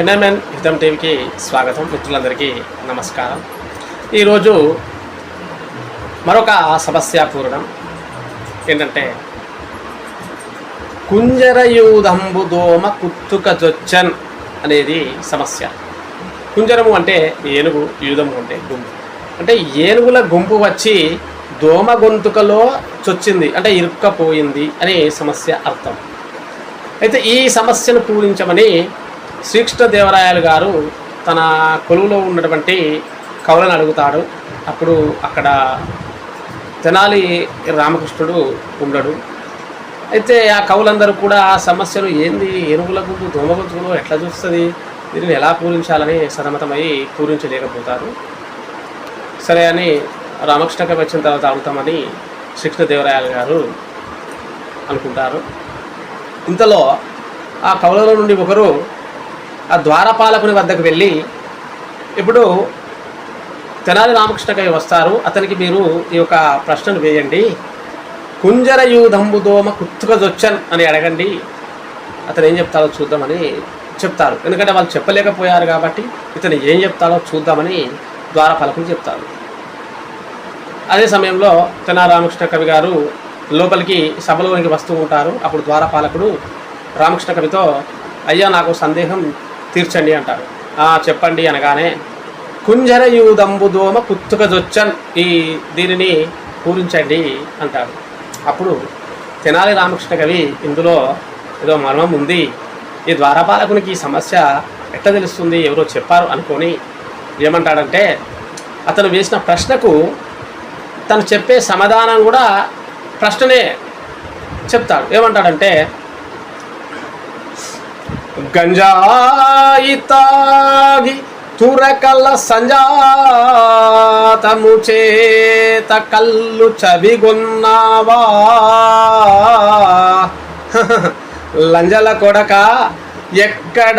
NMN హితం టీవీకి స్వాగతం. మిత్రులందరికీ నమస్కారం. ఈరోజు మరొక సమస్య పూరణం ఏంటంటే కుంజరయూదంబు దోమ కుత్తుక జొచ్చన్ అనేది సమస్య. కుంజరము అంటే ఏనుగు యూధము అంటే గుంపు. అంటే ఏనుగుల గుంపు వచ్చి దోమ గొంతుకలో చొచ్చింది అంటే ఇరుక్కపోయింది అనే సమస్య అర్థం. అయితే ఈ సమస్యను పూరించమని శ్రీకృష్ణదేవరాయలు గారు తన కొలువులో ఉన్నటువంటి కవులను అడుగుతాడు. అప్పుడు అక్కడ తెనాలి రామకృష్ణుడు ఉండడు. అయితే ఆ కవులందరూ కూడా ఆ సమస్యను ఏంది? ఏనుగుల గుంపు దోమ గొంతుకులో ఎట్లా చూస్తుంది? దీనిని ఎలా పూరించాలని సరమతమై పూరించలేకపోతారు. సరే అని రామకృష్ణకి వచ్చిన తర్వాత అడుగుతామని శ్రీకృష్ణదేవరాయలు గారు అనుకుంటారు. ఇంతలో ఆ కవులలో నుండి ఒకరు ఆ ద్వారపాలకుని వద్దకు వెళ్ళి ఇప్పుడు తెనాలి రామకృష్ణ కవి వస్తారు. అతనికి మీరు ఈ యొక్క ప్రశ్నను వేయండి. కుంజరయూధంబు దోమ అని అడగండి. అతను ఏం చెప్తాడో చూద్దామని చెప్తారు. ఎందుకంటే వాళ్ళు చెప్పలేకపోయారు కాబట్టి ఇతను ఏం చెప్తాడో చూద్దామని ద్వారపాలకుని చెప్తారు అదే సమయంలో తెనాలి రామకృష్ణ కవి గారు లోపలికి సభలోనికి వస్తూ ఉంటారు. అప్పుడు ద్వారపాలకుడు రామకృష్ణ కవితో అయ్యా నాకు సందేహం తీర్చండి అంటారు. "ఆ, చెప్పండి అనగానే కుంజర యూదంబు దోమ కుత్తుకజొచ్చన్ ఈ దీనిని పూరించండి అంటాడు అప్పుడు తెనాలి రామకృష్ణ కవి ఇందులో ఏదో మర్మం ఉంది. ఈ ద్వారపాలకునికి ఈ సమస్య ఎట్లా తెలుస్తుంది? ఎవరో చెప్పారు అనుకొని ఏమంటాడంటే అతను వేసిన ప్రశ్నకు తను చెప్పే సమాధానం కూడా ప్రశ్ననే చెప్తాడు. ఏమంటాడంటే గంజాయి తాగి తురకల సంజాతము చేత కళ్ళు చవిగొన్నావా? లంజల కొడక ఎక్కడ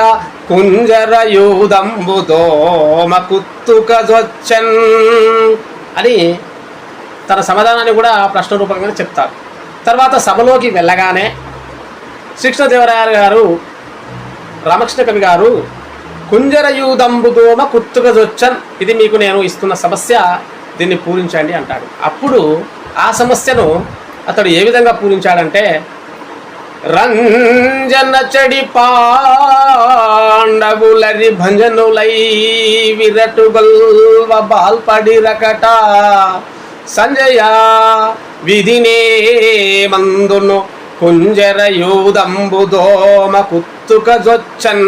కుంజర యూదంబు దోమ అని తన సమాధానాన్ని కూడా ప్రశ్న రూపంగానే చెప్తారు. తర్వాత సభలోకి వెళ్ళగానే శ్రీకృష్ణదేవరాయలు గారు రామకృష్ణ కవి గారు కుంజరయూదంబుదోమ కుత్తుకజొచ్చన్ ఇది మీకు నేను ఇస్తున్న సమస్య దీన్ని పూరించండి అంటాడు. అప్పుడు ఆ సమస్యను అతడు ఏ విధంగా పూరించాడంటే రంజన చెడి పాండవులరి భంజనులై విరటు గొల్వ బాల్పడి రకట సంజయ విధినే మందును కుంజరయూదంబుదోమ కుత్తుక జొచ్చన్.